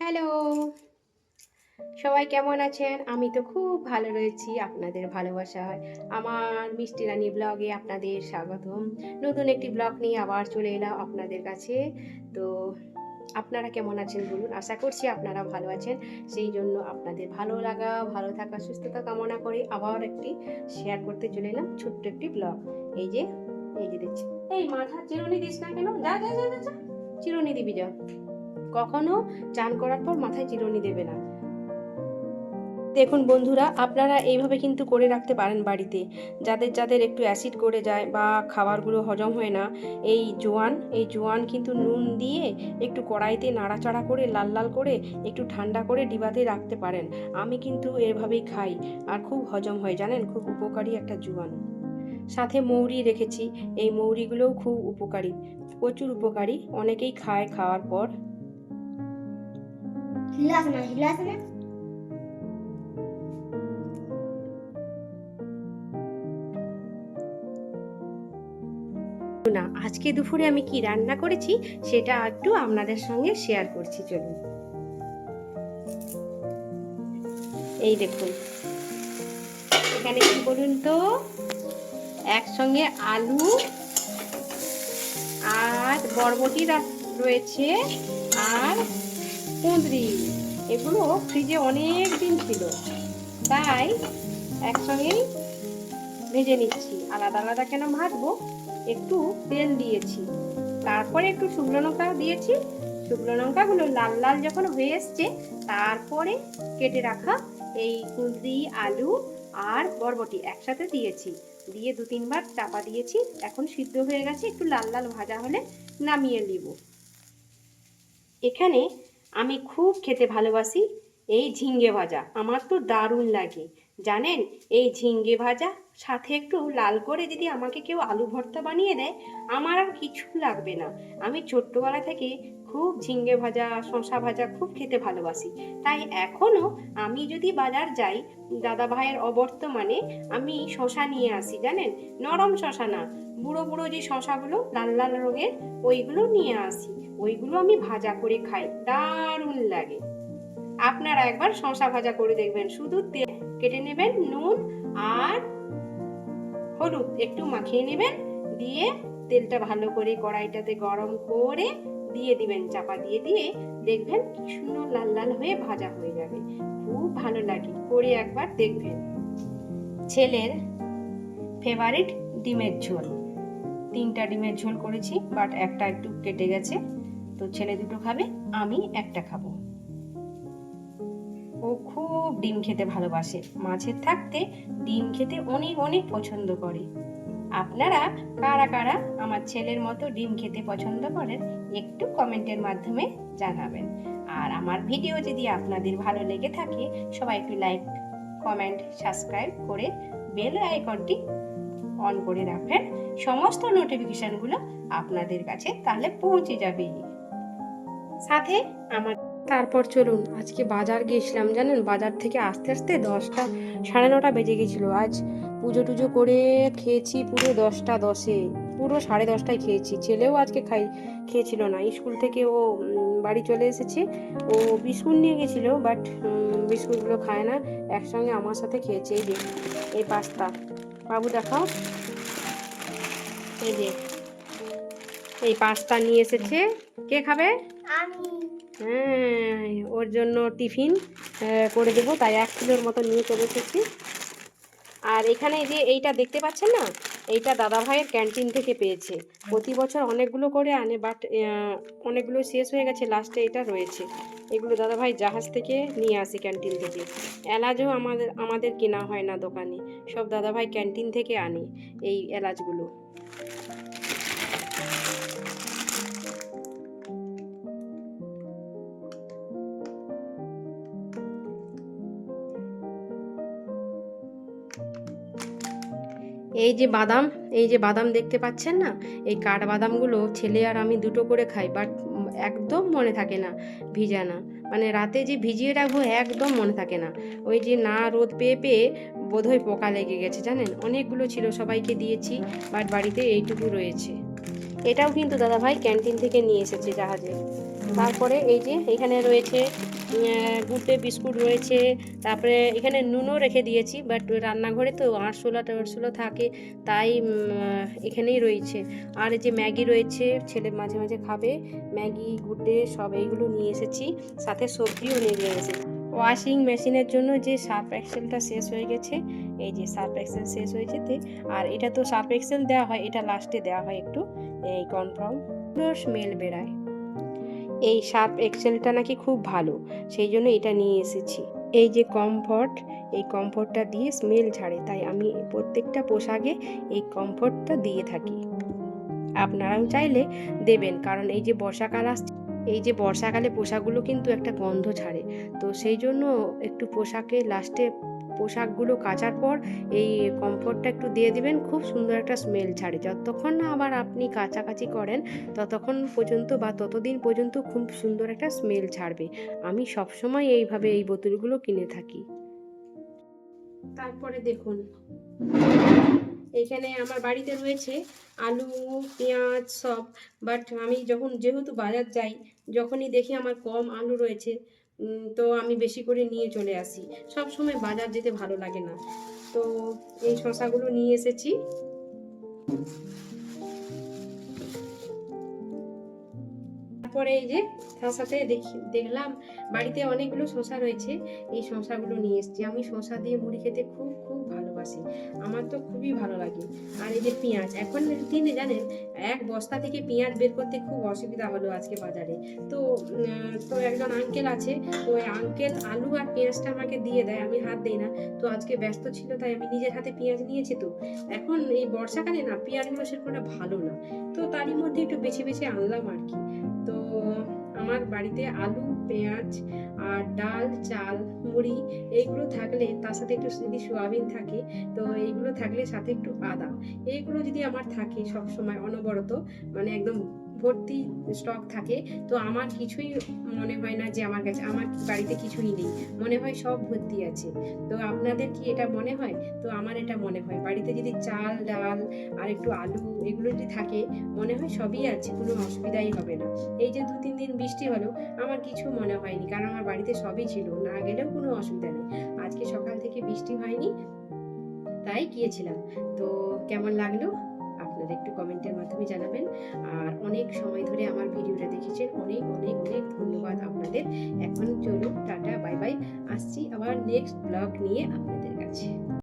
Hello. সবাই কেমন আছেন? আমি তো খুব ভালো রয়েছি আপনাদের ভালোবাসায় আমার মিষ্টি রানী ব্লগে আপনাদের স্বাগতম। নতুন একটি ব্লগ নিয়ে আবার চলে এলাম আপনাদের কাছে। তো আপনারা কেমন আছেন বলুন? আশা করছি আপনারা ভালো আছেন। সেই জন্য আপনাদের ভালো লাগা ভালো থাকা সুস্থতা কামনা করে আবার একটি শেয়ার করতে চলে এলাম ছোট্ট একটি ব্লগ। এই যে এই যে দেখছি এই মাথা চিরুনি দিস না কেন? যা যা যা যা, চিরুনি দিবি যা। কখনো চান করার পর মাথায় চিরুনি দেবে না। দেখুন বন্ধুরা, আপনারা এইভাবে কিন্তু করে রাখতে পারেন বাড়িতে। যাদের যাদের একটু অ্যাসিড করে যায় বা খাবারগুলো হজম হয় না, এই জোয়ান এই জোয়ান কিন্তু নুন দিয়ে একটু কড়াইতে নাড়াচাড়া করে, লাল লাল করে একটু ঠান্ডা করে ডিবাতে রাখতে পারেন। আমি কিন্তু এভাবেই খাই আর খুব হজম হয়, জানেন? খুব উপকারী একটা জোয়ান। সাথে মৌরি রেখেছি, এই মৌরিগুলোও খুব উপকারী, প্রচুর উপকারী। অনেকেই খায় খাওয়ার পর। হিলাস না? আজকে দুপুরে আমি কি রান্না করেছি সেটা একটু আপনাদের সঙ্গে শেয়ার করছি, চলুন। এই দেখুন। এখানে কি বলুন তো? একসঙ্গে আলু আর বরবটি রয়েছে আর কুঁদরি, এগুলো ফ্রিজে অনেক দিন ছিল। তাই একসঙ্গেই ভেজে নিচ্ছি। আলাদা আলাদা কেন ভাজবো? একটু তেল দিয়েছি। তারপরে একটু শুকনো লঙ্কা দিয়েছি। শুকনো লঙ্কাগুলো লাল লাল যখন হয়ে এসছে, তারপরে কেটে রাখা এই কুঁদরি, আলু আর বরবটি একসাথে দিয়েছি। দিয়ে দু তিনবার চাপা দিয়েছি। এখন সিদ্ধ হয়ে গেছে। একটু লাল লাল ভাজা হলে নামিয়ে নিব। এখানে আমি খুব খেতে ভালোবাসি এই ঝিঙ্গে ভাজা। আমার তো দারুণ লাগে। জানেন, এই ঝিঙ্গে ভাজা সাথে একটু লাল করে যদি আমাকে কেউ আলু ভর্তা বানিয়ে দেয়, আমার আর কিছু লাগবে না। আমি ছোট্টবেলা থেকে খুব ঝিঙ্গে ভাজা শশা ভাজা খুব খেতে ভালোবাসি। তাই এখনও আমি যদি বাজার যাই, দাদা ভাইয়ের অবর্তমানে আমি শশা নিয়ে আসি, জানেন? নরম শশা না, বুড়ো বুড়ো যে শশাগুলো লাল লাল রঙের, ওইগুলো নিয়ে আসি। ওইগুলো আমি ভাজা করে খাই, দারুণ লাগে। আপনারা একবার শশা ভাজা করে দেখবেন, শুধু তেল কেটে নেবেন, নুন আর হলুদ একটু মাখিয়ে নেবেন, দিয়ে তেলটা ভালো করে কড়াইটাতে গরম করে দিয়ে দিবেন, চাপা দিয়ে দিয়ে দেখবেন কি সুন্দর লাল লাল হয়ে ভাজা হয়ে যাবে। খুব ভালো লাগে, করে একবার দেখবেন। ছেলের ফেভারিট ডিমের ঝোল। তিনটা ডিমের ঝোল করেছি বাট একটা একটু কেটে গেছে। তো ছেলে দুটো খাবে, আমি একটা খাব। ও খুব ডিম খেতে ভালোবাসে। মাছের থাকতে ডিম খেতে অনেক অনেক পছন্দ করে। আপনারা কারা কারা আমার ছেলের মতো ডিম খেতে পছন্দ করেন, একটু কমেন্টের মাধ্যমে জানাবেন। আর আমার ভিডিও যদি আপনাদের ভালো লেগে থাকে, সবাই একটু লাইক, কমেন্ট, সাবস্ক্রাইব করে বেল আইকনটি অন করে রাখবেন। সমস্ত নোটিফিকেশনগুলো আপনাদের কাছে তাহলে পৌঁছে যাবে। সাথে আমার তারপর চলুন, আজকে বাজার গিয়েছিলাম জানেন? বাজার থেকে আসতে আসতে দশটা সাড়ে নটা বেজে গেছিল আজ পুজো টুজো করে খেয়েছি পুরো দশটা দশে। পুরো সাড়ে দশটায় খেয়েছি। ছেলেও আজকে খাই খেয়েছিল না। স্কুল থেকে ও বাড়ি চলে এসেছে। ও বিস্কুট নিয়ে গেছিল বাট বিস্কুটগুলো খায় না। একসঙ্গে আমার সাথে খেয়েছে। এই যে এই পাস্তা। বাবু দেখাও। এই যে এই পাস্তা নিয়ে এসেছে। কে খাবে? হ্যাঁ ওর জন্য টিফিন করে দেবো। তাই এক কিলোর মতো নিয়ে চলে এসেছি। আর এখানে যে এইটা দেখতে পাচ্ছেন না? এইটা দাদা ভাইয়ের ক্যান্টিন থেকে পেয়েছে। প্রতি বছর অনেকগুলো করে আনে বাট অনেকগুলো শেষ হয়ে গেছে লাস্টে এটা রয়েছে। এগুলো দাদা ভাই জাহাজ থেকে নিয়ে আসে ক্যান্টিন থেকে। এলাচও আমাদের আমাদের কেনা হয় না দোকানে। সব দাদা ভাই ক্যান্টিন থেকে আনে এই এলাচগুলো। এই যে বাদাম, এই যে বাদাম দেখতে পাচ্ছেন না? এই কাঠ বাদামগুলো ছেলে আর আমি দুটো করে খাই বাট একদম মনে থাকে না ভিজানা মানে রাতে যে ভিজিয়ে রাখব একদম মনে থাকে না। ওই যে না রোদ পেয়ে পেয়ে বোধহয় পোকা লেগে গেছে, জানেন? অনেকগুলো ছিল, সবাইকে দিয়েছি বাট বাড়িতে এইটুকু রয়েছে। এটাও কিন্তু দাদাভাই ক্যান্টিন থেকে নিয়ে এসেছে জাহাজে। তারপরে এই যে এখানে রয়েছে গুডে বিস্কুট রয়েছে, তারপরে এখানে নুনও রেখে দিয়েছি বাট রান্নাঘরে তো আরশোলা টারশোলা থাকে, তাই এখানেই রয়েছে। আর যে ম্যাগি রয়েছে, ছেলে মাঝে মাঝে খাবে, ম্যাগি গুডে সব এইগুলো নিয়ে এসেছি, সাথে সবজিও নিয়ে এসেছি। ওয়াশিং মেশিনের জন্য যে সার্ফ এক্সেলটা শেষ হয়ে গেছে, এই যে সার্ফ এক্সেল শেষ হয়ে যেতে আর এটা তো সার্ফ এক্সেল দেওয়া হয়, এটা লাস্টে দেওয়া হয় একটু, এই কনফার্ম। স্মেল বেড়ায় এই সার্ফ এক্সেলটা নাকি খুব ভালো, সেই জন্য এটা নিয়ে এসেছি। এই যে কমফর্ট এই কমফর্টটা দিয়ে স্মেল ছাড়ে তাই আমি প্রত্যেকটা পোশাকে এই কমফর্টটা দিয়ে থাকি। আপনারাও চাইলে দেবেন, কারণ এই যে বর্ষাকাল আসছে, এই যে বর্ষাকালে পোশাকগুলো কিন্তু একটা গন্ধ ছাড়ে তো সেই জন্য একটু পোশাকে লাস্টে পোশাকগুলো কাচার পর এই কমফর্টটা একটু দিয়ে দিবেন, খুব সুন্দর একটা স্মেল ছাড়ে। যতক্ষণ না আবার আপনি কাচাকাচি করেন, ততক্ষণ পর্যন্ত বা ততদিন পর্যন্ত খুব সুন্দর একটা স্মেল ছাড়বে। আমি সবসময় এইভাবে এই বোতলগুলো কিনে থাকি। তারপরে দেখুন, এখানে আমার বাড়িতে রয়েছে আলু, পেঁয়াজ সব। বাট আমি যখন যেহেতু বাজার যাই, যখনই দেখি আমার কম আলু রয়েছে তো আমি বেশি করে নিয়ে চলে আসি। সব সময় বাজার যেতে ভালো লাগে না। তো এই শশাগুলো নিয়ে এসেছি। তারপরে এই যে সাথে দেখি, দেখলাম বাড়িতে অনেকগুলো শশা রয়েছে। এই শশাগুলো নিয়ে এসেছি। আমি শশা দিয়ে মুড়ি খেতে খুব ভালোবাসি আমার তো খুবই ভালো লাগে। আর এই যে পেঁয়াজ, এখন দিনে জানেন, এক বস্তা থেকে পেঁয়াজ বের করতে খুব অসুবিধা হলো আজকে বাজারে। তো তো একজন আঙ্কেল আছে, তো ওই আঙ্কেল আলু আর পেঁয়াজটা আমাকে দিয়ে দেয়, আমি হাত দিই না। তো আজকে ব্যস্ত ছিল, তাই আমি নিজের হাতে পেঁয়াজ নিয়েছি তো। এখন এই বর্ষাকালে না, পেঁয়াজগুলো সেরকম একটা ভালো না। তো তারই মধ্যে একটু বেছে বেছে আনলাম আর কি। তো আমার বাড়িতে আলু পেঁয়াজ আর ডাল, চাল, মুড়ি, এইগুলো থাকলে তার সাথে একটু যদি সোয়াবিন থাকে, তো এইগুলো থাকলে সাথে একটু বাদাম এইগুলো যদি আমার থাকে সবসময় অনবরত মানে একদম ভর্তি স্টক থাকে, তো আমার কিছুই মনে হয় না যে আমার কাছে, আমার বাড়িতে কিছুই নেই। মনে হয় সব ভর্তি আছে। তো আপনাদের কি এটা মনে হয়? তো আমার এটা মনে হয়। বাড়িতে যদি চাল, ডাল আর একটু আলু এগুলো যদি থাকে, মনে হয় সবই আছে, কোনো অসুবিধাই হবে না। এই যে দু তিন দিন বৃষ্টি হলো, আমার কিছু মনে হয়নি, কারণ আমার বাড়িতে সবই ছিল, না গেলেও কোনো অসুবিধা নেই। আজকে সকাল থেকে বৃষ্টি হয়নি, তাই গিয়েছিলাম। তো কেমন লাগল? আপনারা একটু কমেন্টের মাধ্যমে জানাবেন। আর অনেক সময় ধরে আমার ভিডিওটা দেখেছেন। অনেক অনেক অনেক ধন্যবাদ আপনাদের। এখন চলুন, টাটা, বাই বাই। আসছি আবার নেক্সট ব্লগ নিয়ে আপনাদের কাছে।